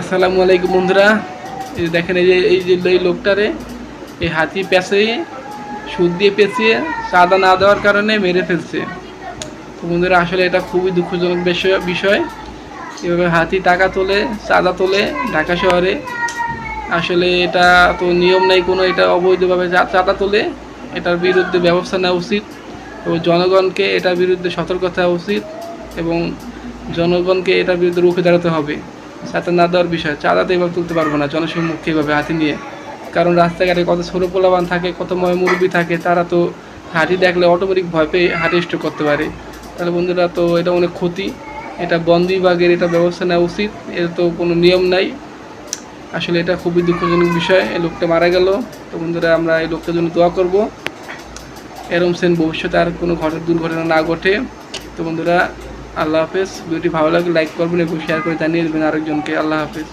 আসসালামু আলাইকুম বন্ধুরা। এই দেখেন, এই যে এই যে এই লোকটারে, এই হাতি পেঁচে, সুদ দিয়ে পেঁচিয়ে, চাঁদা না দেওয়ার কারণে মেরে ফেলছে। তো বন্ধুরা, আসলে এটা খুবই দুঃখজনক বিষয় বিষয়। এভাবে হাতি টাকা তোলে, চাঁদা তোলে ঢাকা শহরে। আসলে এটা তো নিয়ম নেই কোনো, এটা অবৈধভাবে চাঁদা তোলে, এটার বিরুদ্ধে ব্যবস্থা নেওয়া উচিত এবং জনগণকে এটার বিরুদ্ধে সতর্ক থাকা উচিত এবং জনগণকে এটার বিরুদ্ধে রুখে দাঁড়াতে হবে। চাঁদা না দেওয়ার বিষয়, চাঁদা তো এভাবে তুলতে পারব না জনসম্মুখে এভাবে হাতি নিয়ে। কারণ রাস্তাঘাটে কত ছোটো পোলাবান থাকে, কত ময় মুরব্বী থাকে, তারা তো হাতি দেখলে অটোমেটিক ভয় পেয়ে হাতি স্ট্রোক করতে পারে। তাহলে বন্ধুরা, তো এটা অনেক ক্ষতি। এটা বন বিভাগের এটা ব্যবস্থা নেওয়া উচিত, এর তো কোনো নিয়ম নাই। আসলে এটা খুবই দুঃখজনক বিষয়, এই লোকটা মারা গেল। তো বন্ধুরা, আমরা এই লোকটার জন্য দোয়া করব। এরম সেন ভবিষ্যতে আর কোনো ঘটনা, দুর্ঘটনা না ঘটে। তো বন্ধুরা আল্লাহ হাফেজ। ভিডিওটি ভালো লাগলে লাইক করবেন এবং শেয়ার করে জানিয়ে দেবেন আরেকজনকে। আল্লাহ হাফেজ।